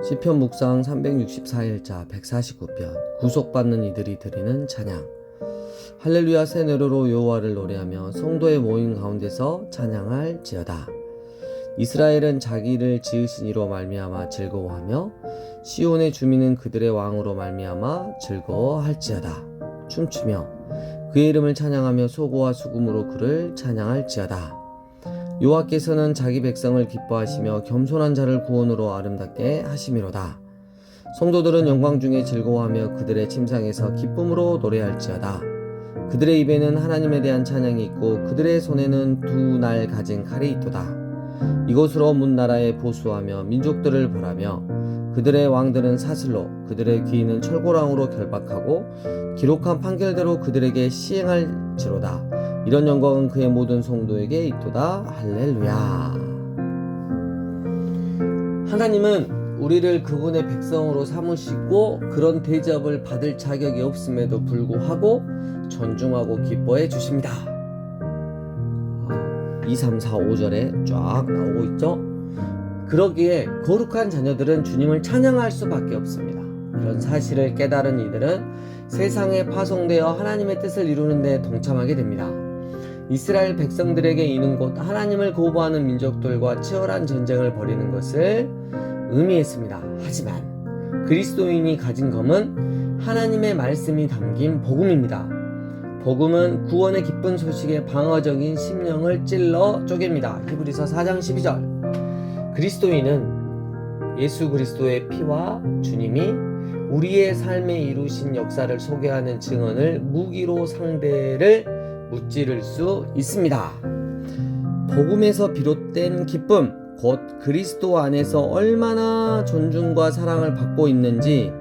시편 묵상 364일자 149편 구속받는 이들이 드리는 찬양. 할렐루야 새 노래로 여호와를 노래하며 성도의 모임 가운데서 찬양할지어다. 이스라엘은 자기를 지으신 이로 말미암아 즐거워하며 시온의 주민은 그들의 왕으로 말미암아 즐거워할지어다. 춤추며 그의 이름을 찬양하며 소고와 수금으로 그를 찬양할지어다 여호와께서는 자기 백성을 기뻐하시며 겸손한 자를 구원으로 아름답게 하심이로다. 성도들은 영광 중에 즐거워하며 그들의 침상에서 기쁨으로 노래할지어다. 그들의 입에는 하나님에 대한 찬양이 있고 그들의 손에는 두 날 가진 칼이 있도다. 이곳으로 문 나라에 보수하며 민족들을 벌하며 그들의 왕들은 사슬로 그들의 귀인은 철고랑으로 결박하고 기록한 판결대로 그들에게 시행할지로다. 이런 영광은 그의 모든 성도에게 있도다. 할렐루야. 하나님은 우리를 그분의 백성으로 삼으시고 그런 대접을 받을 자격이 없음에도 불구하고 존중하고 기뻐해 주십니다. 2, 3, 4, 5절에 쫙 나오고 있죠? 그러기에 거룩한 자녀들은 주님을 찬양할 수밖에 없습니다. 이런 사실을 깨달은 이들은 세상에 파송되어 하나님의 뜻을 이루는 데 동참하게 됩니다. 이스라엘 백성들에게 이는 곳 하나님을 거부하는 민족들과 치열한 전쟁을 벌이는 것을 의미했습니다. 하지만 그리스도인이 가진 검은 하나님의 말씀이 담긴 복음입니다. 복음은 구원의 기쁜 소식의 방어적인 심령을 찔러 쪼갭니다. 히브리서 4장 12절. 그리스도인은 예수 그리스도의 피와 주님이 우리의 삶에 이루신 역사를 소개하는 증언을 무기로 상대를 무찌를 수 있습니다. 복음에서 비롯된 기쁨, 곧 그리스도 안에서 얼마나 존중과 사랑을 받고 있는지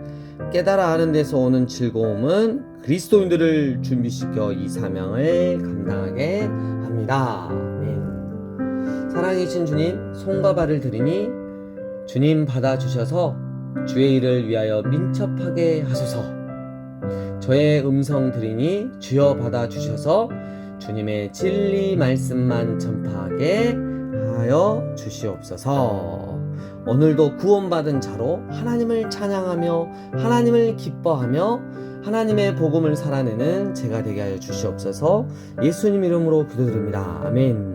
깨달아 하는 데서 오는 즐거움은 그리스도인들을 준비시켜 이 사명을 감당하게 합니다. 사랑이신 주님, 손과 발을 드리니 주님 받아주셔서 주의 일을 위하여 민첩하게 하소서. 저의 음성 들으니 주여 받아 주셔서 주님의 진리 말씀만 전파하게 하여 주시옵소서. 오늘도 구원받은 자로 하나님을 찬양하며 하나님을 기뻐하며 하나님의 복음을 살아내는 제가 되게 하여 주시옵소서. 예수님 이름으로 기도드립니다. 아멘.